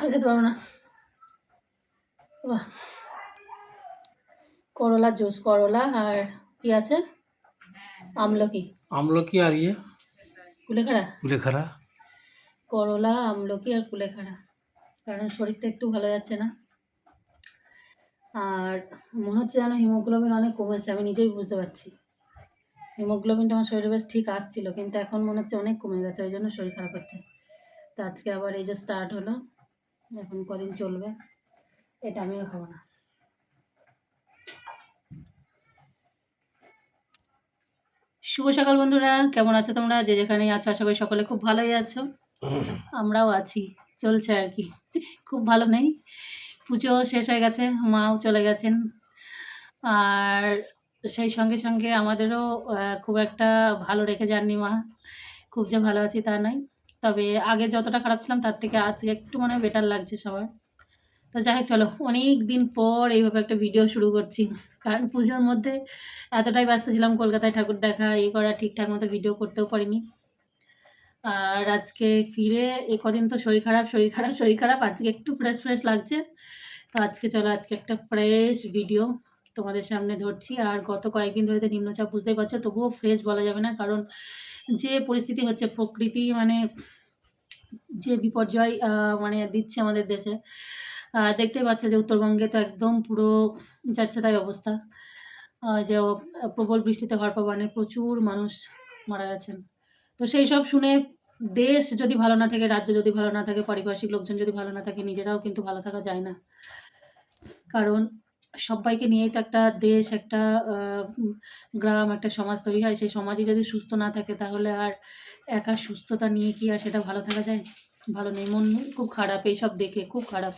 আর খেতে পারব না। বাহ। করলা জুস করলা আর কি আছে? আমলকি। আমলকি আর ইয়ে? কুলেখাড়া? কুলেখাড়া। করলা আমলকি আর কুলেখাড়া। কারণ শরীরটা একটু ভালো যাচ্ছে না। আর মনে হচ্ছে যেন হিমোগ্লোবিন অনেক কমেছে আমি নিজেই বুঝতে পারছি। হিমোগ্লোবিনটা আমার শরীরে বেশ ঠিক আসছিল কিন্তু এখন মনে হচ্ছে অনেক কমে গেছে ওই জন্য শরীর খারাপ হচ্ছে। তো আজকে আবার এই যে স্টার্ট হলো। এখন কদিন চলবে, এটা আমিও খাব না। শুভ সকাল বন্ধুরা, কেমন আছো তোমরা? যে যেখানে আছো, আশা করি সকলে খুব ভালোই আছো। আমরাও আছি, চলছে আর কি, খুব ভালো নেই। পুজো শেষ হয়ে গেছে, মাও চলে গেছেন। আর সেই সঙ্গে সঙ্গে আমাদেরও খুব একটা ভালো রেখে যাননি মা, খুব যে ভালো আছি তা নয়। তবে আগে যতটা খারাপ ছিলাম, তার থেকে আজকে একটু মনে হয় বেটার লাগছে সবার। তো যাই হোক, চলো অনেক দিন পর এইভাবে একটা ভিডিও শুরু করছি। কারণ পুজোর মধ্যে এতটাই ব্যস্ত ছিলাম, কলকাতায় ঠাকুর দেখা, এ করা, ঠিকঠাক মতো ভিডিও করতেও পারিনি। আর আজকে ফিরে, এ কদিন তো শরীর খারাপ শরীর খারাপ শরীর খারাপ, আজকে একটু ফ্রেশ ফ্রেশ লাগছে। তো আজকে চলো, আজকে একটা ফ্রেশ ভিডিও তোমাদের সামনে ধরছি। আর গত কয়েকদিন ধরে তো নিম্নচাপ বুঝতেই পারছ, তবুও ফ্রেশ বলা যাবে না। কারণ যে পরিস্থিতি হচ্ছে, প্রকৃতি মানে যে বিপর্যয় মানে দিচ্ছে আমাদের দেশে। দেখতেই পাচ্ছ যে উত্তরবঙ্গে তো একদম পুরো যাচ্ছে তাই অবস্থা যে প্রবল বৃষ্টিতে হওয়ার মানে প্রচুর মানুষ মারা গেছেন। তো সেই সব শুনে দেশ যদি ভালো না থাকে, রাজ্য যদি ভালো না থাকে, পারিপার্শ্বিক লোকজন যদি ভালো না থাকে, নিজেরাও কিন্তু ভালো থাকা যায় না। কারণ সবাইকে নিয়েই তো একটা দেশ, একটা গ্রাম, একটা সমাজ তৈরি হয়। সেই সমাজে যদি সুস্থ না থাকে তাহলে আর একা সুস্থতা নিয়ে কি আর সেটা ভালো থাকা যায়? ভালো নেই, মন খুব খারাপ, এইসব দেখে খুব খারাপ।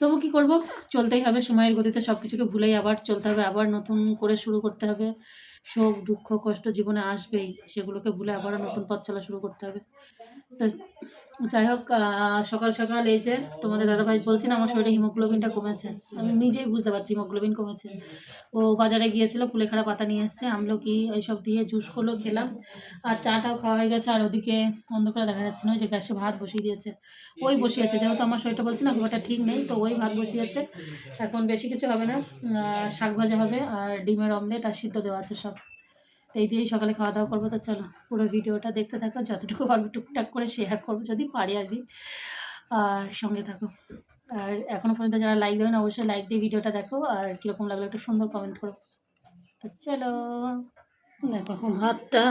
তবু কি করব? চলতেই হবে, সময়ের গতিতে সব কিছুকে ভুলেই আবার চলতে হবে, আবার নতুন করে শুরু করতে হবে। শোক, দুঃখ, কষ্ট জীবনে আসবেই। সেগুলোকে ভুলে আবারও নতুন পথ চলা শুরু করতে হবে। তো যাই হোক সকাল সকাল এই যে তোমাদের দাদাভাই বলছেন, আমার শরীরে হিমোগ্লোবিনটা কমেছে। আমি নিজেই বুঝতে পারছি হিমোগ্লোবিন কমেছে। ও বাজারে গিয়েছিল, কুলেখাড়া পাতা নিয়ে এসছে। আমলকি ওইসব দিয়ে জুস করল খেলাম। আর চাটাও খাওয়া হয়ে গেছে। আর ওদিকে অন্ধকারে দেখা যাচ্ছে না, ওই যে গ্যাসে ভাত বসিয়ে দিয়েছে। ওই বসিয়েছে। যেহেতু আমার শরীরটা বলছি না, খুব ঠিক নেই, তো ওই ভাত বসিয়েছে। এখন বেশি কিছু হবে না। শাক ভাজা হবে, আর ডিমের অমলেট, আর সিদ্ধ দেওয়া আছে সব। তো এই দিয়েই সকালে খাওয়া দাওয়া করব। তো চলো, পুরো ভিডিওটা দেখতে থাকো। যতটুকু পারব টুকটাক করে শেয়ার করব। যদি পারি আর কি। আর সঙ্গে থাকো। আর এখনও পর্যন্ত যারা লাইক দেবেন অবশ্যই লাইক দিয়ে ভিডিওটা দেখো। আর কীরকম লাগল একটু সুন্দর কমেন্ট করো। তো চলো, দেখো, ভাতটা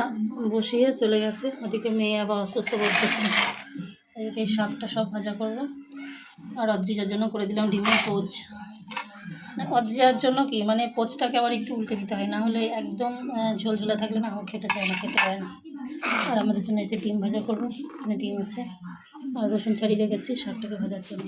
বসিয়ে চলে গেছে। ওদিকে মেয়ে আবার অসুস্থ করতেছে এদিকে শাকটা সব ভাজা করব। আর অদ্রিজার জন্য করে দিলাম ডিমের পোচ অদ্রিজার জন্য কি? মানে পোচটাকে আবার একটু উল্টে দিতে হয়, না হলে একদম ঝোলঝোলা থাকলে না খেতে চায় না, খেতে পারে না। আর আমাদের জন্য যে ডিম ভাজা করব, এখানে ডিম আছে। আর রসুন ছাড়িয়ে রেখেছি শাকটাকে ভাজার জন্য।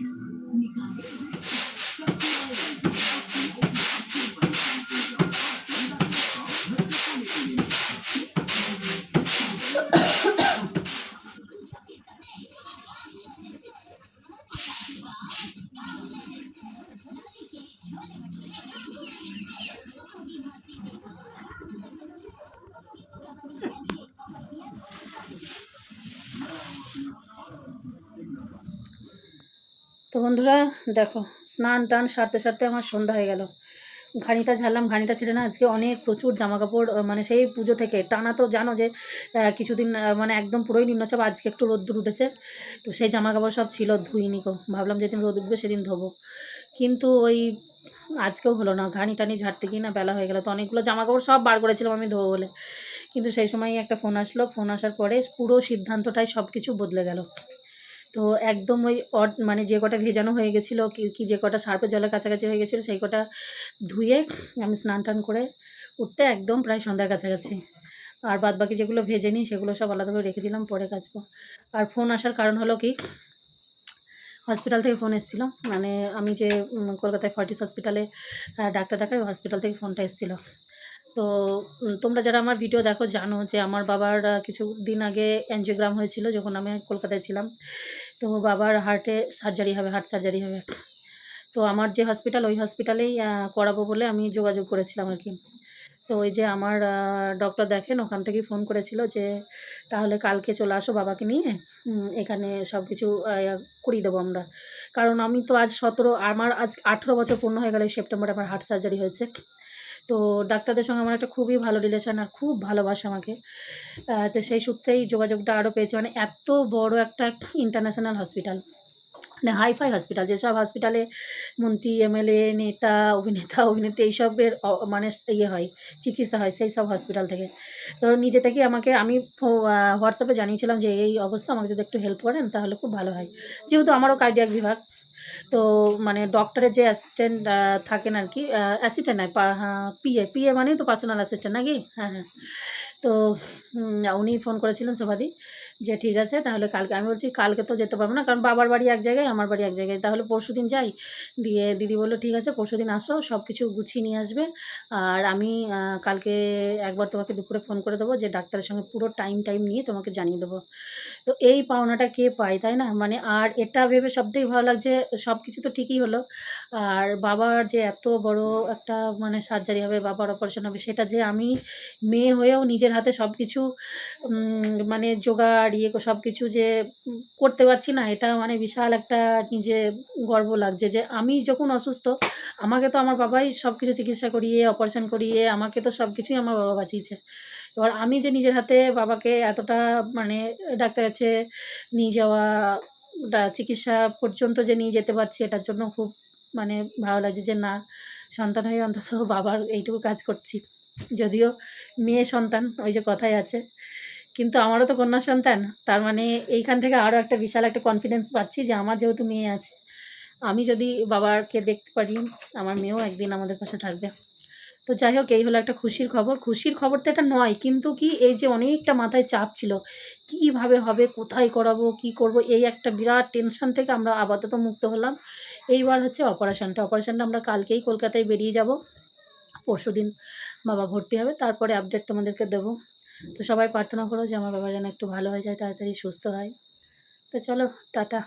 বন্ধুরা, দেখো, স্নান টান সারতে সারতে আমার সন্ধ্যা হয়ে গেল। ঘানিটা ঝাড়লাম, ঘানিটা ছেড়ে না, আজকে অনেক প্রচুর জামা কাপড় মানে সেই পুজো থেকে। টানা তো জানো যে কিছুদিন মানে একদম পুরোই নিম্নচাপ, আজকে একটু রোদ্দুর উঠেছে। তো সেই জামা কাপড় সব ছিল, ধুইনি গো। ভাবলাম যেদিন রোদ উঠবে সেদিন ধোবো। কিন্তু ওই আজকেও হলো না ঘানি টানি ঝাড়তে গিয়ে না বেলা হয়ে গেল। তো অনেকগুলো জামা কাপড় সব বার করেছিলাম আমি ধোবো বলে। কিন্তু সেই সময় একটা ফোন আসলো। ফোন আসার পরে পুরো সিদ্ধান্তটাই সব কিছু বদলে গেল। তো একদম ওই অট মানে যে কটা ভেজানো হয়ে গেছিল, কি কি যে কটা সার্পের জলের কাছাকাছি হয়ে গেছিল, সেই কটা ধুয়ে আমি স্নান টান করে উঠতে একদম প্রায় সন্ধ্যার কাছাকাছি। আর বাদ বাকি যেগুলো ভেজে নিই, সেগুলো সব আলাদা করে রেখে দিলাম, পরে কাচবো। আর ফোন আসার কারণ হলো কি হসপিটাল থেকে ফোন এসেছিল মানে আমি যে কলকাতায় ফর্টিস হসপিটালে ডাক্তার দেখাই হসপিটাল থেকে ফোনটা এসেছিল। তো তোমরা যারা আমার ভিডিও দেখো জানো যে আমার বাবার কিছু দিন আগে অ্যানজিওগ্রাম হয়েছিল যখন আমি কলকাতায় ছিলাম। তো বাবার হার্টে সার্জারি হবে হার্ট সার্জারি হবে। তো আমার যে হসপিটাল ওই হসপিটালেই করাবো বলে আমি যোগাযোগ করেছিলাম আর কি। তো ওই যে আমার ডক্টর দেখেন, ওখান থেকেই ফোন করেছিল যে, তাহলে কালকে চলে আসো বাবাকে নিয়ে এখানে সব কিছু করিয়ে দেবো আমরা। কারণ আমি তো আজ সতেরো, আমার আজ আঠেরো বছর পূর্ণ হয়ে গেল সেপ্টেম্বরে আমার হার্ট সার্জারি হয়েছে। তো ডাক্তারদের সঙ্গে আমার একটা খুবই ভালো রিলেশন আর খুব ভালোবাসে আমাকে। তো সেই সূত্রেই যোগাযোগটা আরও পেয়েছে। মানে এত বড় একটা ইন্টারন্যাশনাল হসপিটাল মানে হাইফাই হসপিটাল যেসব হসপিটালে মন্ত্রী এমএলএ নেতা, অভিনেতা, অভিনেত্রী এইসবের মানে ইয়ে হয়, চিকিৎসা হয়, সেই সব হসপিটাল থেকে। তো নিজে থেকেই আমাকে, আমি হোয়াটসঅ্যাপে জানিয়েছিলাম যে, এই অবস্থা, আমাকে যদি একটু হেল্প করেন, তাহলে খুব ভালো হয়। যেহেতু আমারও কার্ডিয়াক বিভাগ তো মানে ডক্টরের যে অ্যাসিস্ট্যান্ট থাকেন আর কি অ্যাসিস্ট্যান্ট নয় পিএ পিএ মানেই তো পার্সোনাল অ্যাসিস্ট্যান্ট নাকি? হ্যাঁ হ্যাঁ। তো উনি ফোন করেছিলেন শোভাদি যে ঠিক আছে, তাহলে কালকে, আমি বলছি কালকে তো যেতে পারব না, কারণ বাবার বাড়ি এক জায়গায়, আমার বাড়ি এক জায়গায়। তাহলে পরশু দিন যাই। দিয়ে দিদি বলল, ঠিক আছে, পরশু দিন আসো সব কিছু গুছিয়ে নিয়ে আসবে। আর আমি কালকে একবার তোমাকে দুপুরে ফোন করে দেবো যে ডাক্তারের সঙ্গে পুরো টাইম টাইম নিয়ে তোমাকে জানিয়ে দেবো। তো এই পাওনাটা কে পায়, তাই না? মানে আর এটা ভেবে সবথেকে ভালো লাগছে সব কিছু তো ঠিকই হলো। আর বাবার যে এত বড় একটা মানে সার্জারি হবে, বাবার অপারেশন হবে, সেটা যে আমি মেয়ে হয়েও নিজের হাতে সব কিছু মানে জোগাড় ইয়ে সব কিছু যে করতে পারছি না, এটা মানে বিশাল একটা নিজে গর্ব লাগছে যে, আমি যখন অসুস্থ, আমাকে তো আমার বাবাই সব কিছু চিকিৎসা করিয়ে অপারেশন করিয়ে, আমাকে তো সব কিছুই আমার বাবা বাঁচিয়েছে। এবার আমি যে নিজের হাতে বাবাকে এতটা মানে ডাক্তার কাছে নিয়ে যাওয়া চিকিৎসা পর্যন্ত যে নিয়ে যেতে পারছি, এটার জন্য খুব মানে ভালো লাগছে যে, না, সন্তান হয়ে অন্তত বাবার এইটুকু কাজ করছি। যদিও মেয়ে সন্তান, ওই যে কথাই আছে। কিন্তু আমারও তো কন্যা সন্তান। তার মানে এইখান থেকে আরও একটা বিশাল একটা কনফিডেন্স পাচ্ছি যে আমার যেহেতু মেয়ে আছে। আমি যদি বাবাকে দেখতে পারি, আমার মেয়েও একদিন আমাদের পাশে থাকবে। তো যাই হোক, এই হলো একটা খুশির খবর। খুশির খবর তো এটা নয়, কিন্তু কি এই যে অনেকটা মাথায় চাপ ছিল, কীভাবে হবে, কোথায় করাবো, কি করব, এই একটা বিরাট টেনশন থেকে আমরা আপাতত মুক্ত হলাম। এইবার হচ্ছে অপারেশনটা অপারেশনটা আমরা কালকেই কলকাতায় বেরিয়ে যাব। পরশু দিন বাবা ভর্তি হবে। তারপরে আপডেট তোমাদেরকে দেবো। তো সবাই প্রার্থনা করো যে আমার বাবা যেন একটু ভালো হয়ে যায়, তাড়াতাড়ি সুস্থ হয়। তো চলো, টাটা।